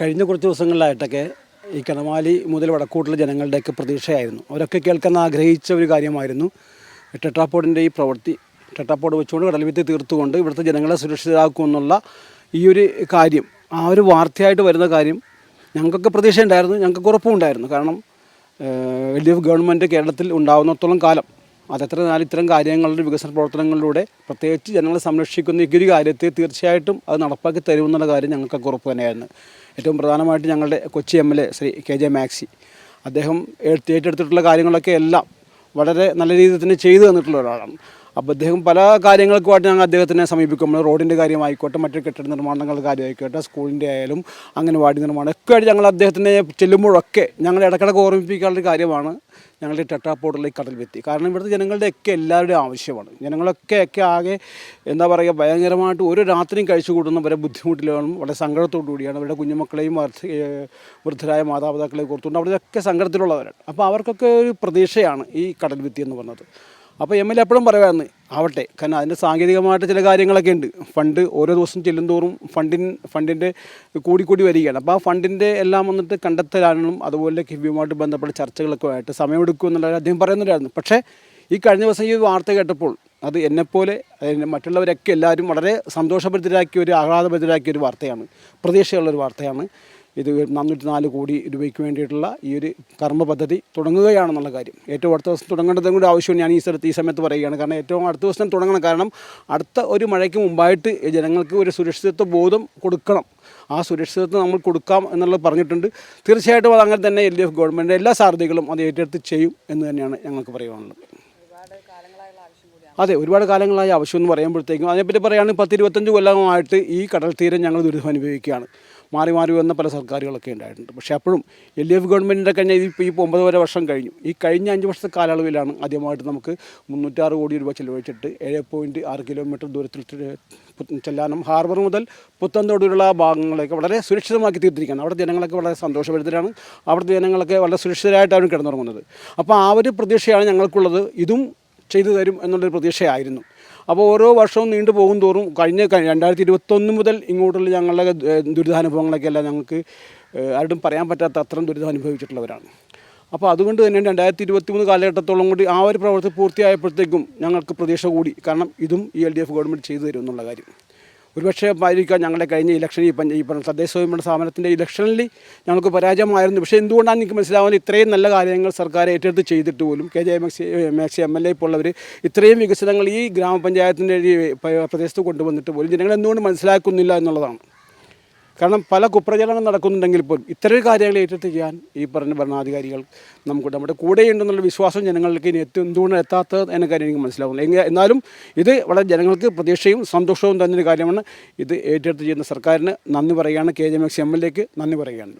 കഴിഞ്ഞ കുറച്ച് ദിവസങ്ങളിലായിട്ടൊക്കെ ഈ കണമാലി മുതൽ വടക്കോട്ടുള്ള ജനങ്ങളുടെയൊക്കെ പ്രതീക്ഷയായിരുന്നു. അവരൊക്കെ കേൾക്കാൻ ആഗ്രഹിച്ച ഒരു കാര്യമായിരുന്നു. ടെട്രാപ്പോഡിന്റെ ഈ പ്രവൃത്തി ടെട്രാപ്പോഡ് വെച്ചുകൊണ്ട് കടൽഭിത്തി തീർത്തുകൊണ്ട് ഇവിടുത്തെ ജനങ്ങളെ സുരക്ഷിതരാക്കുമെന്നുള്ള ഈ ഒരു കാര്യം ആ ഒരു വാർത്തയായിട്ട് വരുന്ന കാര്യം ഞങ്ങൾക്കൊക്കെ പ്രതീക്ഷ ഉണ്ടായിരുന്നു ഞങ്ങൾക്ക് ഉറപ്പുണ്ടായിരുന്നു കാരണം എൽ ഡി എഫ് ഗവൺമെന്റ് കേരളത്തിൽ ഉണ്ടാവുന്നിടത്തോളം കാലം അതെത്ര നാല് ഇത്തരം കാര്യങ്ങളുടെ വികസന പ്രവർത്തനങ്ങളിലൂടെ പ്രത്യേകിച്ച് ജനങ്ങളെ സംരക്ഷിക്കുന്ന ഈ ഒരു കാര്യത്തെ തീർച്ചയായിട്ടും അത് നടപ്പാക്കി തരുമെന്നുള്ള കാര്യം ഞങ്ങൾക്കൊക്കെ ഉറപ്പ് തന്നെയായിരുന്നു. ഏറ്റവും പ്രധാനമായിട്ട് ഞങ്ങളുടെ Kochi M L A Shri K J Maxi അദ്ദേഹം ഏറ്റെടുത്തിട്ടുള്ള കാര്യങ്ങളൊക്കെ എല്ലാം വളരെ നല്ല രീതിയിൽ തന്നെ ചെയ്തു തന്നിട്ടുള്ള ഒരാളാണ്. അപ്പോൾ അദ്ദേഹം പല കാര്യങ്ങൾക്കുമായിട്ട് ഞങ്ങൾ അദ്ദേഹത്തിനെ സമീപിക്കും നമ്മൾ റോഡിന്റെ കാര്യമായിക്കോട്ടെ മറ്റു കെട്ടിട നിർമ്മാണങ്ങളുടെ കാര്യമായിക്കോട്ടെ സ്കൂളിന്റെ ആയാലും അങ്ങനെവാടി നിർമ്മാണം ഒക്കെ ആയിട്ട് ഞങ്ങൾ അദ്ദേഹത്തിനെ ചെല്ലുമ്പോഴൊക്കെ ഞങ്ങൾ ഇടക്കിടക്ക് ഓർമ്മിപ്പിക്കാനുള്ള കാര്യമാണ് ഞങ്ങളുടെ ടെട്രാപ്പോർട്ടിലേക്ക് കടൽ വെത്തി കാരണം ഇവിടുത്തെ ജനങ്ങളുടെയൊക്കെ എല്ലാവരുടെയും ആവശ്യമാണ്. ജനങ്ങളൊക്കെ ഒക്കെ ആകെ എന്താ പറയുക ഭയങ്കരമായിട്ട് ഒരു രാത്രിയും കഴിച്ചു കൂട്ടുന്നവരെ ബുദ്ധിമുട്ടിലാണ് വളരെ സങ്കടത്തോടു കൂടിയാണ്. അവരുടെ കുഞ്ഞുമക്കളെയും വൃദ്ധരായ മാതാപിതാക്കളെ കൊടുത്തുകൊണ്ട് അവരുടെയൊക്കെ സങ്കടത്തിലുള്ളവരാണ്. അപ്പോൾ അവർക്കൊക്കെ ഒരു പ്രതീക്ഷയാണ് ഈ കടൽ ഭിത്തി എന്ന് പറഞ്ഞത്. അപ്പോൾ എം എൽ എ എപ്പോഴും പറയുമായിരുന്നു ആവട്ടെ കാരണം അതിന്റെ സാങ്കേതികമായിട്ട് ചില കാര്യങ്ങളൊക്കെ ഉണ്ട്. ഫണ്ട് ഓരോ ദിവസം ചെല്ലുന്തോറും ഫണ്ടിൻ ഫണ്ടിന്റെ കൂടിക്കൂടി വരികയാണ്. അപ്പോൾ ആ ഫണ്ടിന്റെ എല്ലാം വന്നിട്ട് കണ്ടെത്തലാണെന്നും അതുപോലെ കിഫ്ബിയുമായിട്ട് ബന്ധപ്പെട്ട ചർച്ചകളൊക്കെ ആയിട്ട് സമയമെടുക്കും എന്നുള്ള അദ്ദേഹം പറയുന്നുണ്ടായിരുന്നു. പക്ഷേ ഈ കഴിഞ്ഞ ദിവസം ഈ വാർത്ത കേട്ടപ്പോൾ അത് എന്നെപ്പോലെ മറ്റുള്ളവരൊക്കെ എല്ലാവരും വളരെ സന്തോഷഭരിതരാക്കിയ ഒരു ആഹ്ലാദഭരിതരാക്കിയ ഒരു വാർത്തയാണ്. പ്രതീക്ഷയുള്ളൊരു വാർത്തയാണ്. ഇത് നാനൂറ്റി നാല് കോടി രൂപയ്ക്ക് വേണ്ടിയിട്ടുള്ള ഈ ഒരു കർമ്മ പദ്ധതി തുടങ്ങുകയാണെന്നുള്ള കാര്യം. ഏറ്റവും അടുത്ത ദിവസം തുടങ്ങേണ്ടതും കൂടി ആവശ്യം ഞാൻ ഈ സ്ഥലത്ത് ഈ സമയത്ത് പറയുകയാണ്. കാരണം ഏറ്റവും അടുത്ത ദിവസം തുടങ്ങണം. കാരണം അടുത്ത ഒരു മഴയ്ക്ക് മുമ്പായിട്ട് ജനങ്ങൾക്ക് ഒരു സുരക്ഷിതത്വ ബോധം കൊടുക്കണം. ആ സുരക്ഷിതത്വം നമ്മൾ കൊടുക്കാം എന്നുള്ളത് പറഞ്ഞിട്ടുണ്ട്. തീർച്ചയായിട്ടും അത് അങ്ങനെ തന്നെ എൽ ഡി എഫ് ഗവൺമെന്റ് എല്ലാ സാധ്യതകളും അത് ഏറ്റെടുത്ത് ചെയ്യും എന്ന് തന്നെയാണ് ഞങ്ങൾക്ക് പറയാനുള്ളത്. അതെ ഒരുപാട് കാലങ്ങളായ ആവശ്യം എന്ന് പറയുമ്പോഴത്തേക്കും അതിനെപ്പറ്റി പറയുകയാണെങ്കിൽ പത്ത് ഇരുപത്തഞ്ച് കൊല്ലമായിട്ട് ഈ കടൽ തീരം ഞങ്ങൾ ദുരിതം അനുഭവിക്കുകയാണ് മാറി മാറി വന്ന പല സർക്കാരുകളൊക്കെ ഉണ്ടായിട്ടുണ്ട്. പക്ഷേ അപ്പോഴും എൽ ഡി എഫ് ഗവൺമെന്റിന്റെ കഴിഞ്ഞ ഇപ്പോൾ ഈ ഒമ്പത് വർഷം കഴിഞ്ഞു. ഈ കഴിഞ്ഞ അഞ്ച് വർഷത്തെ കാലയളവിലാണ് ആദ്യമായിട്ട് നമുക്ക് മുന്നൂറ്റാറ് കോടി രൂപ ചിലവഴിച്ചിട്ട് ഏഴ് പോയിന്റ് ആറ് കിലോമീറ്റർ ദൂരത്തിൽ ചെല്ലാനും ഹാർബർ മുതൽ പുത്തൻതോടുള്ള ഭാഗങ്ങളൊക്കെ വളരെ സുരക്ഷിതമാക്കി തീർത്തിരിക്കുകയാണ്. അവിടെ ജനങ്ങളൊക്കെ വളരെ സന്തോഷഭരിതരാണ്. അവിടുത്തെ ജനങ്ങളൊക്കെ വളരെ സുരക്ഷിതരായിട്ടാണ് കിടന്നുറങ്ങുന്നത്. അപ്പോൾ ആ ഒരു പ്രതീക്ഷയാണ് ഞങ്ങൾക്കുള്ളത്. ഇതും ചെയ്തു തരും എന്നുള്ളൊരു പ്രതീക്ഷയായിരുന്നു. അപ്പോൾ ഓരോ വർഷവും നീണ്ടു പോകും തോറും കഴിഞ്ഞ രണ്ടായിരത്തി ഇരുപത്തൊന്ന് മുതൽ ഇങ്ങോട്ടുള്ള ഞങ്ങളുടെ ദുരിതാനുഭവങ്ങളൊക്കെ എല്ലാം ഞങ്ങൾക്ക് ആരും ആരോടും പറയാൻ പറ്റാത്ത അത്രയും ദുരിതം അനുഭവിച്ചിട്ടുള്ളവരാണ് അപ്പോൾ അതുകൊണ്ട് തന്നെ രണ്ടായിരത്തി ഇരുപത്തി മൂന്ന് കാലഘട്ടത്തോളം കൂടി ആ ഒരു പ്രവൃത്തി പൂർത്തിയായപ്പോഴത്തേക്കും ഞങ്ങൾക്ക് പ്രതീക്ഷ കൂടി. കാരണം ഇതും ഈ എൽ ഡി എഫ് ഗവൺമെന്റ് ചെയ്തു തരും എന്നുള്ള കാര്യം. ഒരുപക്ഷെ ആയിരിക്കാം ഞങ്ങളുടെ കഴിഞ്ഞ ഇലക്ഷനിൽ പഞ്ച ഈ പറഞ്ഞ തദ്ദേശ സ്വയംഭരണ സ്ഥാപനത്തിന്റെ ഇലക്ഷനിൽ ഞങ്ങൾക്ക് പരാജയമായിരുന്നു. പക്ഷേ എന്തുകൊണ്ടാണ് എനിക്ക് മനസ്സിലാവുന്നത് ഇത്രയും നല്ല കാര്യങ്ങൾ സർക്കാർ ഏറ്റെടുത്ത് ചെയ്തിട്ട് പോലും K J Maxi Maxi M L A പോലുള്ളവർ ഇത്രയും വികസനങ്ങൾ ഈ ഗ്രാമപഞ്ചായത്തിന്റെ പ്രദേശത്ത് കൊണ്ടുവന്നിട്ട് പോലും ജനങ്ങൾ എന്തുകൊണ്ട് മനസ്സിലാക്കുന്നില്ല എന്നുള്ളതാണ്. കാരണം പല കുപ്രചരണങ്ങൾ നടക്കുന്നുണ്ടെങ്കിൽ പോലും ഇത്തരം കാര്യങ്ങൾ ഏറ്റെടുത്ത് ചെയ്യാൻ ഈ പറഞ്ഞ ഭരണാധികാരികൾ നമുക്ക് നമ്മുടെ കൂടെയുണ്ടെന്നുള്ള വിശ്വാസം ജനങ്ങളിലേക്ക് ഇനി എത്തി എന്തുകൊണ്ട് എത്താത്തത് എന്ന കാര്യം എനിക്ക് മനസ്സിലാവുന്നു എന്നാലും ഇത് വളരെ ജനങ്ങൾക്ക് പ്രതീക്ഷയും സന്തോഷവും തന്നൊരു കാര്യമാണ് ഇത് ഏറ്റെടുത്ത് ചെയ്യുന്ന സർക്കാരിന് നന്ദി പറയുകയാണ്. K J M X M L എക്ക് നന്ദി പറയുകയാണ്.